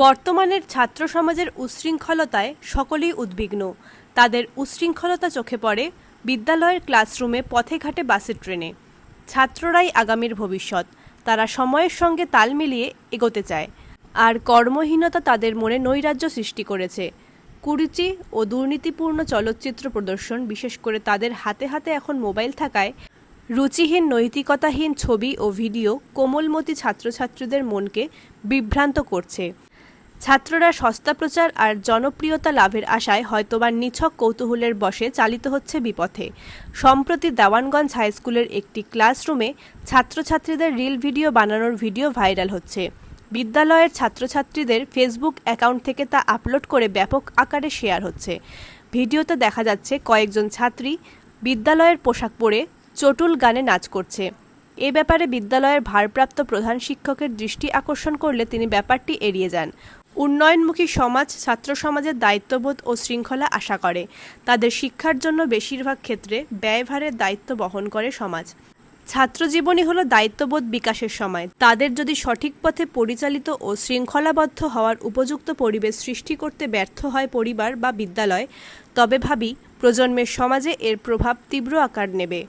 বর্তমানের ছাত্র সমাজের উচ্ছৃঙ্খলতায় সকলেই উদ্বিগ্ন। তাদের উচ্ছৃঙ্খলতা চোখে পড়ে বিদ্যালয়ের ক্লাসরুমে পথে ঘাটে বাসে ট্রেনে। ছাত্ররাই আগামীর ভবিষ্যৎ। তারা সময়ের সঙ্গে তাল মিলিয়ে এগোতে চায়। আর কর্মহীনতা তাদের মনে নৈরাজ্য সৃষ্টি করেছে। কুরুচি ও দুর্নীতিপূর্ণ চলচ্চিত্র প্রদর্শন, বিশেষ করে তাদের হাতে হাতে এখন মোবাইল থাকায়, রুচিহীন নৈতিকতাহীন ছবি ও ভিডিও কোমলমতি ছাত্রছাত্রীদের মনকে বিভ্রান্ত করছে। ছাত্ররা সস্তা প্রচার আর জনপ্রিয়তা লাভের আশায় হয়তোবা নিছক কৌতূহলের বশে চালিত হচ্ছে বিপথে। সম্প্রতি দেওয়ানগঞ্জ হাইস্কুলের একটি ক্লাসরুমে ছাত্রছাত্রীদের রিল ভিডিও বানানোর ভিডিও ভাইরাল হচ্ছে। বিদ্যালয়ের ছাত্রছাত্রীদের ফেসবুক অ্যাকাউন্ট থেকে তা আপলোড করে ব্যাপক আকারে শেয়ার হচ্ছে। ভিডিওতে দেখা যাচ্ছে কয়েকজন ছাত্রী বিদ্যালয়ের পোশাক পরে চটুল গানে নাচ করছে। এ ব্যাপারে বিদ্যালয়ের ভারপ্রাপ্ত প্রধান শিক্ষকের দৃষ্টি আকর্ষণ করলে তিনি ব্যাপারটি এড়িয়ে যান। উন্নয়নমুখী সমাজ, ছাত্র সমাজের দায়িত্ববোধ ও শৃঙ্খলা আশা করে। তাদের শিক্ষার জন্য বেশিরভাগ ক্ষেত্রে ব্যয়ভারের দায়িত্ব বহন করে সমাজ। ছাত্রজীবনই হলো দায়িত্ববোধ বিকাশের সময়। তাদের যদি সঠিক পথে পরিচালিত ও শৃঙ্খলাবদ্ধ হওয়ার উপযুক্ত পরিবেশ সৃষ্টি করতে ব্যর্থ হয় পরিবার বা বিদ্যালয়, তবে ভাবি প্রজন্মের সমাজে এর প্রভাব তীব্র আকার নেবে।